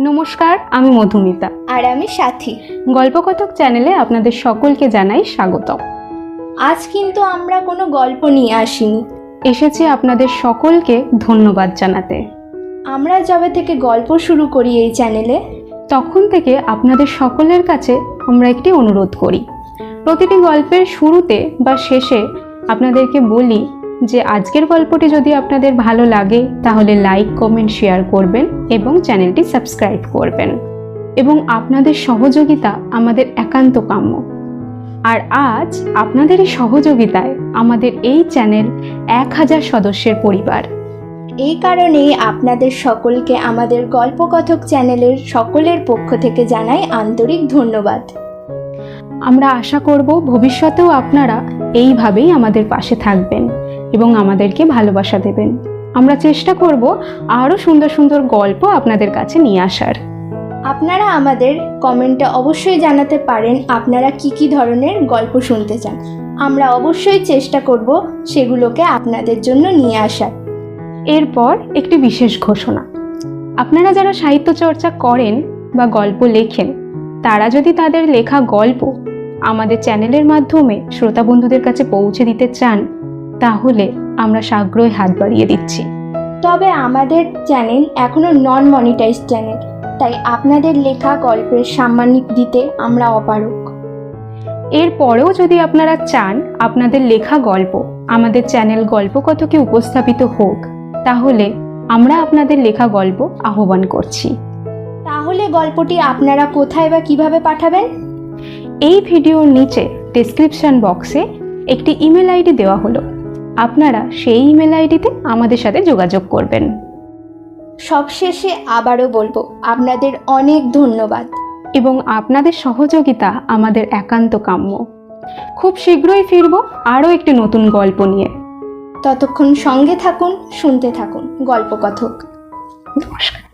নমস্কার আমি মধুমিতা। আর আমি সাথী। গল্পকথক চ্যানেলে আপনাদের সকলকে জানাই স্বাগতম। আজ কিন্তু আমরা কোনো গল্প নিয়ে আসিনি। এসেছি আপনাদের সকলকে ধন্যবাদ জানাতে। আমরা যবে থেকে গল্প শুরু করি এই চ্যানেলে তখন থেকে আপনাদের সকলের কাছে আমরা একটি অনুরোধ করি। প্রতিটি গল্পের শুরুতে বা শেষে আপনাদেরকে বলি যে আজকের গল্পটি যদি আপনাদের ভালো লাগে তাহলে লাইক কমেন্ট শেয়ার করবেন এবং চ্যানেলটি সাবস্ক্রাইব করবেন। এবং আপনাদের সহযোগিতা আমাদের একান্ত কাম্য। আর আজ আপনাদের এই সহযোগিতায় আমাদের এই চ্যানেল এক হাজার সদস্যের পরিবার। এই কারণেই আপনাদের সকলকে আমাদের গল্পকথক চ্যানেলের সকলের পক্ষ থেকে জানাই আন্তরিক ধন্যবাদ। আমরা আশা করব ভবিষ্যতেও আপনারা এইভাবেই আমাদের পাশে থাকবেন। এবং আমাদেরকে ভালোবাসা দেবেন। আমরা চেষ্টা করব আরও সুন্দর সুন্দর গল্প আপনাদের কাছে নিয়ে আসার। আপনারা আমাদের কমেন্টে অবশ্যই জানাতে পারেন আপনারা কি কি ধরনের গল্প শুনতে চান। আমরা অবশ্যই চেষ্টা করব সেগুলোকে আপনাদের জন্য নিয়ে আসার। এরপর একটি বিশেষ ঘোষণা। আপনারা যারা সাহিত্য চর্চা করেন বা গল্প লেখেন তারা যদি তাদের লেখা গল্প আমাদের চ্যানেলের মাধ্যমে শ্রোতা বন্ধুদের কাছে পৌঁছে দিতে চান তাহলে আমরা সাগ্রহে হাত বাড়িয়ে দিচ্ছি। তবে আমাদের চ্যানেল এখনও নন মনিটাইজ চ্যানেল তাই আপনাদের লেখা গল্পের সাম্মানিক দিতে আমরা অপারক এরপরেও যদি আপনারা চান আপনাদের লেখা গল্প আমাদের চ্যানেল গল্পকথকে উপস্থাপিত হোক তাহলে আমরা আপনাদের লেখা গল্প আহ্বান করছি। তাহলে গল্পটি আপনারা কোথায় বা কীভাবে পাঠাবেন? এই ভিডিওর নিচে ডেসক্রিপশন বক্সে একটি ইমেল আইডি দেওয়া হলো। আপনারা সেই ইমেল আইডিতে আমাদের সাথে যোগাযোগ করবেন। সবশেষে আবারও বলব আপনাদের অনেক ধন্যবাদ। এবং আপনাদের সহযোগিতা আমাদের একান্ত কাম্য। খুব শীঘ্রই ফিরব আরও একটি নতুন গল্প নিয়ে। ততক্ষণ সঙ্গে থাকুন শুনতে থাকুন গল্পকথক। নমস্কার।